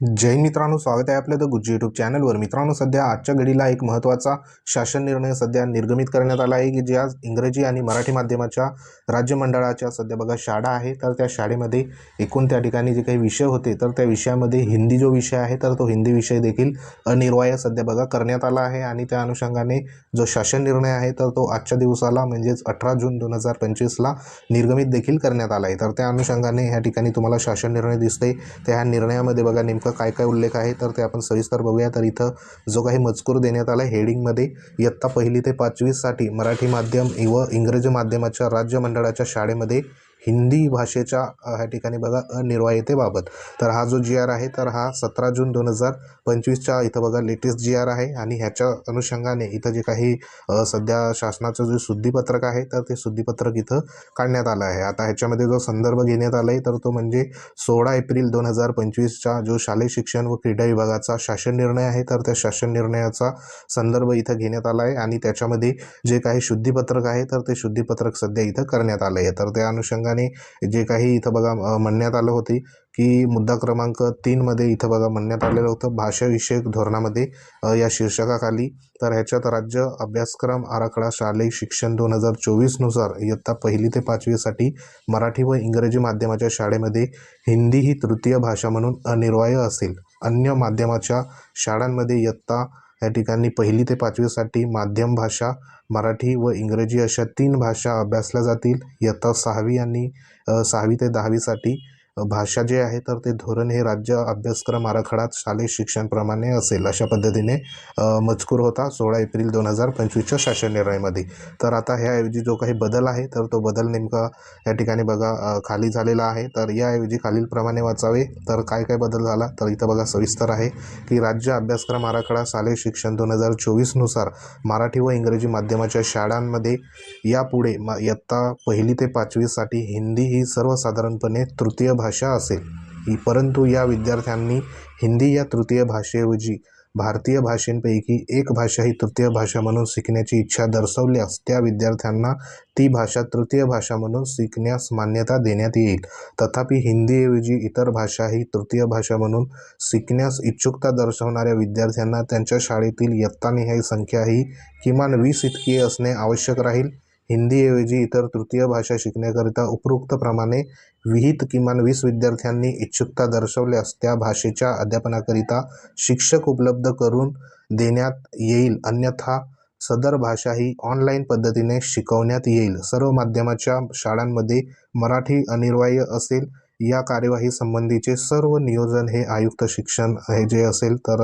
जय मित्रांनो स्वागत आहे आपलं द गुज्जी यूट्यूब चॅनलवर मित्रांनो सध्या आजच्या घडीला एक महत्त्वाचा शासन निर्णय सध्या निर्गमित करण्यात आला आहे की ज्या आज इंग्रजी आणि मराठी माध्यमाच्या राज्यमंडळाच्या सध्या बघा शाळा आहे तर त्या शाळेमध्ये एकूण त्या ठिकाणी जे काही विषय होते तर त्या विषयामध्ये हिंदी जो विषय आहे तर तो हिंदी विषय देखील अनिर्वाय सध्या बघा करण्यात आला आहे. आणि त्या अनुषंगाने जो शासन निर्णय आहे तर तो आजच्या दिवसाला म्हणजेच अठरा जून दोन हजार पंचवीसला निर्गमित देखील करण्यात आला आहे. तर त्या अनुषंगाने ह्या ठिकाणी तुम्हाला शासन निर्णय दिसते त्या ह्या निर्णयामध्ये बघा नेमकं काय काय उल्लेख आहे तर ते आपण सविस्तर बघूया. तर इथं जो काही मजकूर देण्यात आला आहे हेडिंगमध्ये इयत्ता पहिली ते पाचवीसाठी मराठी माध्यम व इंग्रजी माध्यमाच्या राज्य मंडळाच्या शाळेमध्ये हिंदी भाषेच्या ह्या ठिकाणी बघा अनिर्वायतेबाबत. तर हा जो जी आर आहे तर हा सतरा जून दोन हजार पंचवीसच्या इथं बघा लेटेस्ट जी आर आहे. आणि ह्याच्या अनुषंगाने इथं जे काही सध्या शासनाचं जे शुद्धीपत्रक आहे तर ते शुद्धीपत्रक इथं काढण्यात आलं आहे. आता ह्याच्यामध्ये जो संदर्भ घेण्यात आला आहे तर तो म्हणजे सोळा एप्रिल दोन हजार पंचवीसचा जो शालेय शिक्षण व क्रीडा विभागाचा शासन निर्णय आहे तर त्या शासन निर्णयाचा संदर्भ इथं घेण्यात आला आहे. आणि त्याच्यामध्ये जे काही शुद्धीपत्रक आहे तर ते शुद्धीपत्रक सध्या इथं करण्यात आलं आहे तर त्या अनुषंगाने जे काही इथं बघा म्हणण्यात आलं होते की मुद्दा क्रमांक तीनमध्ये इथं बघा म्हणण्यात आलेलं होतं भाषाविषयक धोरणामध्ये या शीर्षकाखाली. तर ह्याच्यात राज्य अभ्यासक्रम आराखडा शालेय शिक्षण दोन हजार चोवीसनुसार इयत्ता पहिली ते पाचवीसाठी मराठी व इंग्रजी माध्यमाच्या शाळेमध्ये हिंदी ही तृतीय भाषा म्हणून अनिर्वाय असेल. अन्य माध्यमाच्या शाळांमध्ये इयत्ता या ठिकाणी पहिली ते पाचवीसाठी माध्यम भाषा मराठी व इंग्रजी अशा तीन भाषा अभ्यासल्या जातील. इयत्ता सहावी आणि सहावी ते दहावीसाठी भाषा जे आहे तर ते धोरण हे राज्य अभ्यासक्रम आराखडात शालेय शिक्षणप्रमाणे असेल अशा पद्धतीने मजकूर होता सोळा एप्रिल दोन हजार पंचवीसच्या शासन निर्णयामध्ये. तर आता ह्याऐवजी जो काही बदल आहे तर तो बदल नेमका या ठिकाणी बघा खाली झालेला आहे. तर याऐवजी खालीलप्रमाणे वाचावे. तर काय काय बदल झाला तर इथं बघा सविस्तर आहे की राज्य अभ्यासक्रम आराखडा शालेय शिक्षण दोन हजार चोवीसनुसार मराठी व इंग्रजी माध्यमाच्या शाळांमध्ये यापुढे म इयत्ता पहिली ते पाचवीसाठी हिंदी ही सर्वसाधारणपणे तृतीय भाषा भाषा असेल ही परंतु या विद्यार्थ्यांनी हिंदी या तृतीय भाषेऐवजी भारतीय भाषेंपैकी एक भाषा ही तृतीय भाषा म्हणून शिकण्याची इच्छा दर्शवल्यास त्या विद्यार्थ्यांना ती भाषा तृतीय भाषा म्हणून शिकण्यास मान्यता देण्यात येईल. तथापि हिंदीऐवजी इतर भाषा ही तृतीय भाषा म्हणून शिकण्यास इच्छुकता दर्शवणाऱ्या विद्यार्थ्यांना त्यांच्या शाळेतील इयत्तानिहाय संख्या ही किमान वीस इतकी असणे आवश्यक राहील. हिंदीऐवजी इतर तृतीय भाषा शिकण्याकरिता उपरोक्तप्रमाणे विहित किमान वीस विद्यार्थ्यांनी इच्छुकता दर्शवल्यास त्या भाषेच्या अध्यापनाकरिता शिक्षक उपलब्ध करून देण्यात येईल. अन्यथा सदर भाषा ही ऑनलाईन पद्धतीने शिकवण्यात येईल. सर्व माध्यमाच्या शाळांमध्ये मराठी अनिर्वाय असेल. या कार्यवाही संबंधीचे सर्व नियोजन हे आयुक्त शिक्षण हे जे असेल तर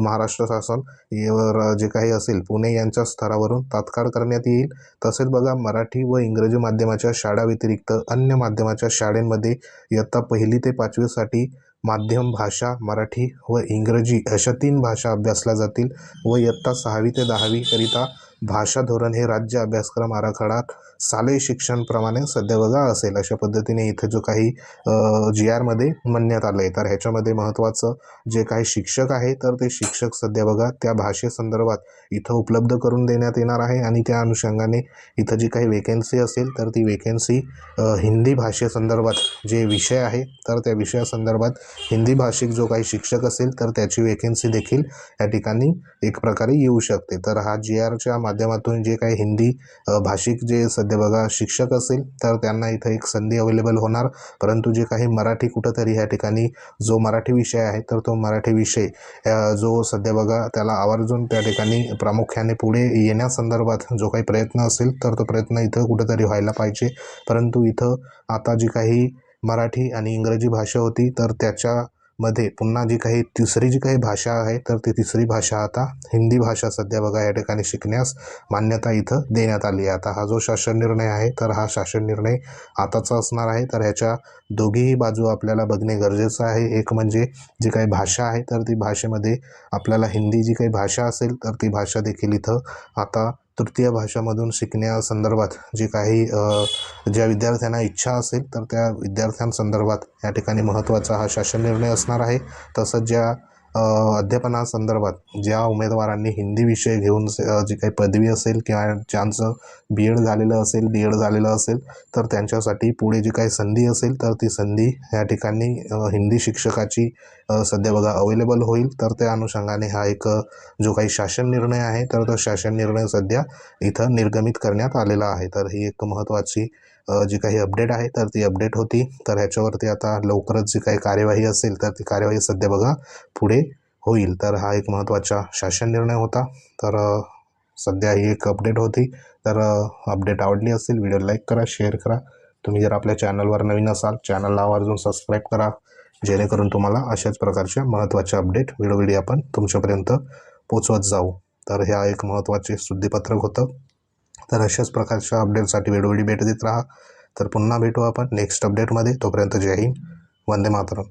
महाराष्ट्र शासन यावर जे काही असेल पुणे यांच्या स्तरावरून तात्काळ करण्यात येईल. तसेच बघा मराठी व इंग्रजी माध्यमाच्या शाळा व्यतिरिक्त अन्य माध्यमाच्या शाळेमध्ये इयत्ता पहिली ते पाचवीसाठी माध्यम भाषा मराठी व इंग्रजी अशा तीन भाषा अभ्यासल्या जातील व इयत्ता सहावी ते दहावीकरिता भाषा धोरण हे राज्य अभ्यासक्रम आराखडात शालेय शिक्षणप्रमाणे सध्या बघा असेल. अशा पद्धतीने इथं जो काही जी आरमध्ये म्हणण्यात आलं आहे तर ह्याच्यामध्ये महत्त्वाचं जे काही शिक्षक आहे तर ते शिक्षक सध्या बघा त्या भाषेसंदर्भात इथं उपलब्ध करून देण्यात येणार आहे. आणि त्या अनुषंगाने इथं जी काही वेकेन्सी असेल तर ती वेकेन्सी हिंदी भाषेसंदर्भात जे विषय आहे तर त्या विषयासंदर्भात हिंदी भाषिक जो काही शिक्षक असेल तर त्याची वेकेन्सी देखील या ठिकाणी एक प्रकारे येऊ शकते. तर हा जी आरच्या माध्यमातून जे काही हिंदी भाषिक जे सध्या बघा शिक्षक असेल तर त्यांना इथं एक संधी अवेलेबल होणार. परंतु जे काही मराठी कुठंतरी ह्या ठिकाणी जो मराठी विषय आहे तर तो मराठी विषय जो सध्या बघा त्याला आवर्जून त्या ठिकाणी प्रामुख्याने पुढे येण्यासंदर्भात जो काही प्रयत्न असेल तर तो प्रयत्न इथं कुठंतरी व्हायला पाहिजे. परंतु इथं आता जी काही मराठी आणि इंग्रजी भाषा होती तर त्याच्या मध्ये पुन्हा जी काही तिसरी जी काही भाषा आहे तर ती तिसरी भाषा आता हिंदी भाषा सध्या बघा या ठिकाणी शिकण्यास मान्यता इथं देण्यात आली आहे. आता हा जो शासन निर्णय आहे तर हा शासन निर्णय आताचा असणार आहे. तर ह्याच्या दोघीही बाजू आपल्याला बघणे गरजेचं आहे. एक म्हणजे जी काही भाषा आहे तर ती भाषेमध्ये आपल्याला हिंदी जी काही भाषा असेल तर ती भाषा देखील इथं आता तृतीय भाषामधून शिकण्यासंदर्भात जे काही ज्या विद्यार्थ्यांना इच्छा असेल तर त्या विद्यार्थ्यांसंदर्भात या ठिकाणी महत्त्वाचा हा शासन निर्णय असणार आहे. तसंच ज्या अध्यापनासंदर्भात ज्या उमेदवारांनी हिंदी विषय घेऊन जी काही पदवी असेल किंवा ज्यांचं बी एड झालेलं असेल बी एड झालेलं असेल तर त्यांच्यासाठी पुढे जी काही संधी असेल तर ती संधी या ठिकाणी हिंदी शिक्षकाची सध्या बघा अवेलेबल होईल. तर त्या अनुषंगाने हा एक जो काही शासन निर्णय आहे तर तो शासन निर्णय सध्या इथं निर्गमित करण्यात आलेला आहे. तर ही एक महत्त्वाची जी काही अपडेट आहे तर ती अपडेट होती. तर ह्याच्यावरती आता लवकरच जी काही कार्यवाही असेल तर ती कार्यवाही सध्या बघा पुढे होईल. तर हा एक महत्त्वाचा शासन निर्णय होता. तर सध्या ही एक अपडेट होती. तर अपडेट आवडली असेल व्हिडिओ लाईक करा शेअर करा. तुम्ही जर आपल्या चॅनलवर नवीन असाल चॅनलला आवर्जून सबस्क्राईब करा. जेणेकरून तुम्हाला अशाच प्रकारच्या महत्त्वाच्या अपडेट वेळोवेळी आपण तुमच्यापर्यंत पोचवत जाऊ. तर ह्या एक महत्त्वाचे शुद्धीपत्रक होतं. तर अशाच प्रकारच्या अपडेटसाठी वेळोवेळी भेट देत राहा. तर पुन्हा भेटू आपण नेक्स्ट अपडेटमध्ये तोपर्यंत जय हिंद. वंदे मातरम.